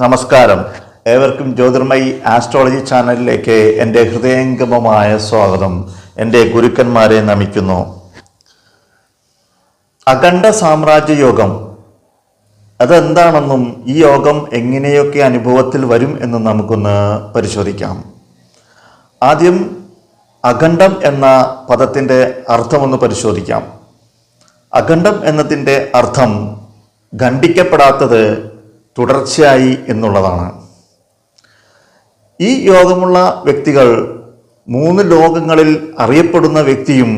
നമസ്കാരം. ഏവർക്കും ജ്യോതിർമയി ആസ്ട്രോളജി ചാനലിലേക്ക് എന്റെ ഹൃദയംഗമമായ സ്വാഗതം. എന്റെ ഗുരുക്കന്മാരെ നമിക്കുന്നു. അഖണ്ഡ സാമ്രാജ്യ യോഗം. അതെന്താണെന്നും ഈ യോഗം എങ്ങനെയൊക്കെ അനുഭവത്തിൽ വരും എന്ന് നമുക്കൊന്ന് പരിശോധിക്കാം. ആദ്യം അഖണ്ഡം എന്ന പദത്തിന്റെ അർത്ഥമൊന്ന് പരിശോധിക്കാം. അഖണ്ഡം എന്നതിന്റെ അർത്ഥം ഖണ്ഡിക്കപ്പെടാത്തത് തുടർച്ചയായി എന്നുള്ളതാണ്. ഈ യോഗമുള്ള വ്യക്തികൾ മൂന്ന് ലോകങ്ങളിൽ അറിയപ്പെടുന്ന വ്യക്തിയും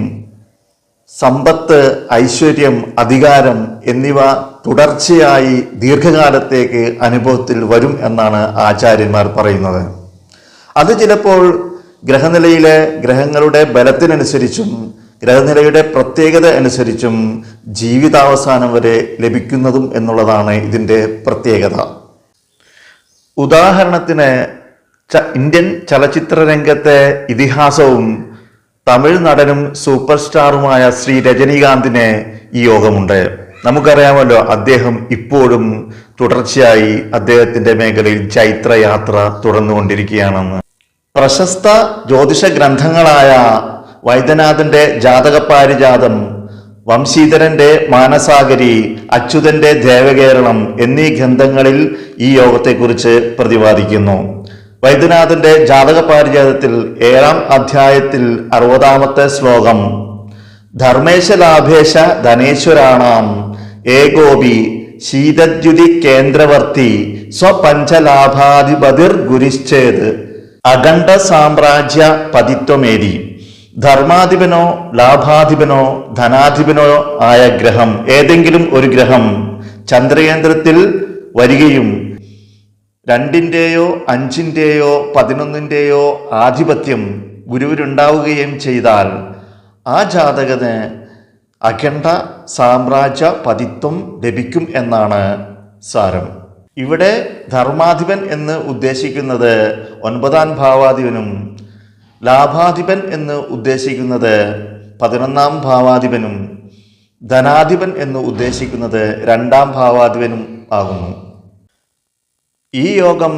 സമ്പത്ത് ഐശ്വര്യം അധികാരം എന്നിവ തുടർച്ചയായി ദീർഘകാലത്തേക്ക് അനുഭവത്തിൽ വരും എന്നാണ് ആചാര്യന്മാർ പറയുന്നത്. അത് ചിലപ്പോൾ ഗ്രഹനിലയിലെ ഗ്രഹങ്ങളുടെ ബലത്തിനനുസരിച്ചും ഗ്രഹനിലയുടെ പ്രത്യേകത അനുസരിച്ചും ജീവിതാവസാനം വരെ ലഭിക്കുന്നതും എന്നുള്ളതാണ് ഇതിന്റെ പ്രത്യേകത. ഉദാഹരണത്തിന് ഇന്ത്യൻ ചലച്ചിത്ര രംഗത്തെ ഇതിഹാസവും തമിഴ് നടനും സൂപ്പർ സ്റ്റാറുമായ ശ്രീ രജനീകാന്തിന് ഈ യോഗമുണ്ട്. നമുക്കറിയാമല്ലോ അദ്ദേഹം ഇപ്പോഴും തുടർച്ചയായി അദ്ദേഹത്തിന്റെ മേഖലയിൽ ചൈത്രയാത്ര തുടർന്നുകൊണ്ടിരിക്കുകയാണെന്ന്. പ്രശസ്ത ജ്യോതിഷ ഗ്രന്ഥങ്ങളായ വൈദ്യനാഥന്റെ ജാതകപ്പാരിജാതം വംശീധരന്റെ മാനസാഗരി അച്യുതന്റെ ദേവകേരളം എന്നീ ഗ്രന്ഥങ്ങളിൽ ഈ യോഗത്തെക്കുറിച്ച് പ്രതിപാദിക്കുന്നു. വൈദ്യനാഥന്റെ ജാതകപാരിജാതത്തിൽ ഏഴാം അധ്യായത്തിൽ അറുപതാമത്തെ ശ്ലോകം ധർമ്മേശലാഭേശ ധനേശ്വരാണാം ഏകോപി ശീതദ്യുതി കേന്ദ്രവർത്തി സ്വപഞ്ചലാഭാധിപതിർ ഗുരിശ്ചേത് അഖണ്ഡ സാമ്രാജ്യ പതിത്വമേരി. ധർമാധിപനോ ലാഭാധിപനോ ധനാധിപനോ ആയ ഗ്രഹം ഏതെങ്കിലും ഒരു ഗ്രഹം ചന്ദ്രകേന്ദ്രത്തിൽ വരികയും രണ്ടിന്റെയോ അഞ്ചിന്റെയോ പതിനൊന്നിന്റെയോ ആധിപത്യം ഗുരുവിനുണ്ടാവുകയും ചെയ്താൽ ആ ജാതകന് അഖണ്ഡ സാമ്രാജ്യ പതിത്വം ലഭിക്കും എന്നാണ് സാരം. ഇവിടെ ധർമാധിപൻ എന്ന് ഉദ്ദേശിക്കുന്നത് ഒൻപതാം ഭാവാധിപനും ലാഭാധിപൻ എന്ന് ഉദ്ദേശിക്കുന്നത് പതിനൊന്നാം ഭാവാധിപനും ധനാധിപൻ എന്ന് ഉദ്ദേശിക്കുന്നത് രണ്ടാം ഭാവാധിപനും ആകുന്നു. ഈ യോഗം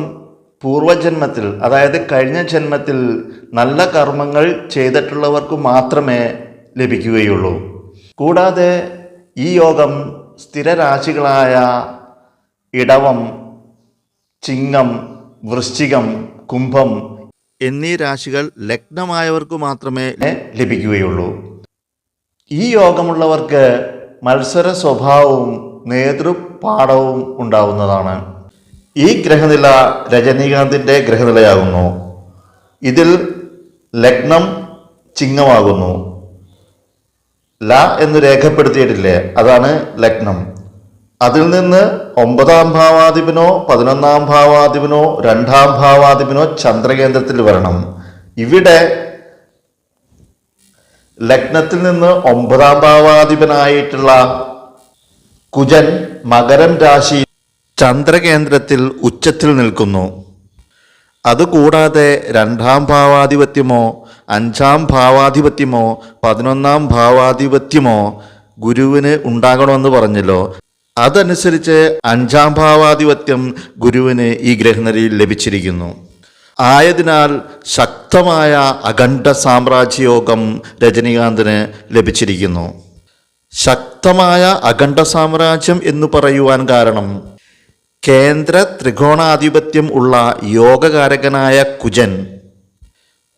പൂർവജന്മത്തിൽ അതായത് കഴിഞ്ഞ ജന്മത്തിൽ നല്ല കർമ്മങ്ങൾ ചെയ്തിട്ടുള്ളവർക്ക് മാത്രമേ ലഭിക്കുകയുള്ളൂ. കൂടാതെ ഈ യോഗം സ്ഥിരരാശികളായ ഇടവം ചിങ്ങം വൃശ്ചികം കുംഭം എന്നീ രാശികൾ ലഗ്നമായവർക്ക് മാത്രമേ ലഭിക്കുകയുള്ളൂ. ഈ യോഗമുള്ളവർക്ക് മത്സര സ്വഭാവവും നേതൃപാഠവും ഉണ്ടാവുന്നതാണ്. ഈ ഗ്രഹനില രജനീകാന്തിന്റെ ഗ്രഹനിലയാകുന്നു. ഇതിൽ ലഗ്നം ചിങ്ങമാകുന്നു. ല എന്ന് രേഖപ്പെടുത്തിയിട്ടില്ലേ? അതാണ് ലഗ്നം. അതിൽ നിന്ന് ഒമ്പതാം ഭാവാധിപനോ പതിനൊന്നാം ഭാവാധിപനോ രണ്ടാം ഭാവാധിപനോ ചന്ദ്രകേന്ദ്രത്തിൽ വരണം. ഇവിടെ ലഗ്നത്തിൽ നിന്ന് ഒമ്പതാം ഭാവാധിപനായിട്ടുള്ള കുജൻ മകരം രാശി ചന്ദ്രകേന്ദ്രത്തിൽ ഉച്ചത്തിൽ നിൽക്കുന്നു. അതുകൂടാതെ രണ്ടാം ഭാവാധിപത്യമോ അഞ്ചാം ഭാവാധിപത്യമോ പതിനൊന്നാം ഭാവാധിപത്യമോ ഗുരുവിന് ഉണ്ടാകണമെന്ന് പറഞ്ഞല്ലോ. അതനുസരിച്ച് അഞ്ചാം ഭാവാധിപത്യം ഗുരുവിന് ഈ ഗ്രഹനിലയിൽ ലഭിച്ചിരിക്കുന്നു. ആയതിനാൽ ശക്തമായ അഖണ്ഡ സാമ്രാജ്യയോഗം രജനീകാന്തിന് ലഭിച്ചിരിക്കുന്നു. ശക്തമായ അഖണ്ഡ സാമ്രാജ്യം എന്ന് പറയുവാൻ കാരണം കേന്ദ്ര ത്രികോണാധിപത്യം ഉള്ള യോഗകാരകനായ കുജൻ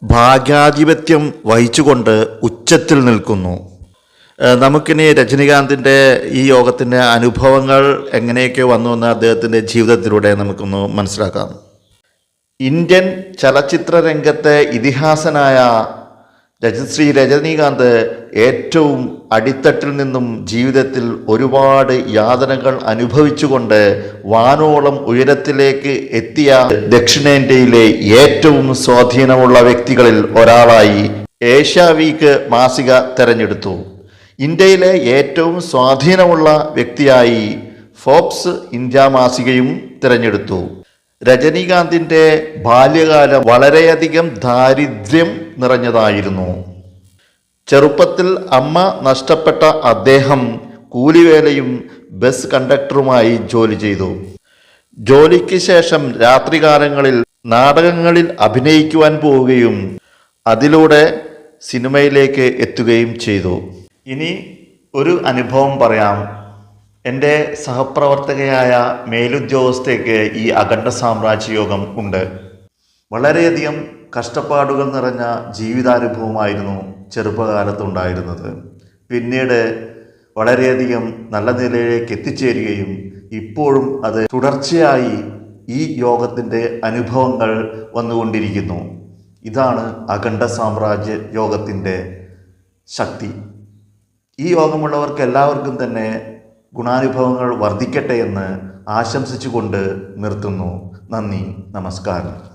ഭാഗ്യാധിപത്യം വഹിച്ചുകൊണ്ട് ഉച്ചത്തിൽ നിൽക്കുന്നു. നമുക്കിനി രജനീകാന്തിന്റെ ഈ യോഗത്തിന്റെ അനുഭവങ്ങൾ എങ്ങനെയൊക്കെ വന്നു എന്ന് അദ്ദേഹത്തിന്റെ ജീവിതത്തിലൂടെ നമുക്കൊന്ന് മനസ്സിലാക്കാം. ഇന്ത്യൻ ചലച്ചിത്ര രംഗത്തെ ഇതിഹാസനായ രജശ്രീ രജനീകാന്ത് ഏറ്റവും അടിത്തട്ടിൽ നിന്നും ജീവിതത്തിൽ ഒരുപാട് യാതനകൾ അനുഭവിച്ചുകൊണ്ട് വാനോളം ഉയരത്തിലേക്ക് എത്തിയ ദക്ഷിണേന്ത്യയിലെ ഏറ്റവും സ്വാധീനമുള്ള വ്യക്തികളിൽ ഒരാളായി ഏഷ്യ വീക്ക് മാസിക തെരഞ്ഞെടുത്തു. ഇന്ത്യയിലെ ഏറ്റവും സ്വാധീനമുള്ള വ്യക്തിയായി ഫോബ്സ് ഇന്ത്യ മാസികയും തിരഞ്ഞെടുത്തു. രജനീകാന്തിന്റെ ബാല്യകാലം വളരെയധികം ദാരിദ്ര്യം നിറഞ്ഞതായിരുന്നു. ചെറുപ്പത്തിൽ അമ്മ നഷ്ടപ്പെട്ട അദ്ദേഹം കൂലിവേലയും ബസ് കണ്ടക്ടറുമായി ജോലി ചെയ്തു. ജോലിക്ക് ശേഷം രാത്രികാലങ്ങളിൽ നാടകങ്ങളിൽ അഭിനയിക്കുവാൻ പോവുകയും അതിലൂടെ സിനിമയിലേക്ക് എത്തുകയും ചെയ്തു. ഇനി ഒരു അനുഭവം പറയാം. എന്റെ സഹപ്രവർത്തകയായ മേലുദ്യോഗസ്ഥയ്ക്ക് ഈ അഖണ്ഡ സാമ്രാജ്യ യോഗം ഉണ്ട്. വളരെയധികം കഷ്ടപ്പാടുകൾ നിറഞ്ഞ ജീവിതാനുഭവമായിരുന്നു ചെറുപ്പകാലത്തുണ്ടായിരുന്നത്. പിന്നീട് വളരെയധികം നല്ല നിലയിലേക്ക് എത്തിച്ചേരുകയും ഇപ്പോഴും അത് തുടർച്ചയായി ഈ യോഗത്തിന്റെ അനുഭവങ്ങൾ വന്നുകൊണ്ടിരിക്കുന്നു. ഇതാണ് അഖണ്ഡ സാമ്രാജ്യ യോഗത്തിന്റെ ശക്തി. ഈ യോഗമുള്ളവർക്ക് എല്ലാവർക്കും തന്നെ ഗുണാനുഭവങ്ങൾ വർദ്ധിക്കട്ടെ എന്ന് ആശംസിച്ചുകൊണ്ട് നിർത്തുന്നു. നന്ദി നമസ്കാരം.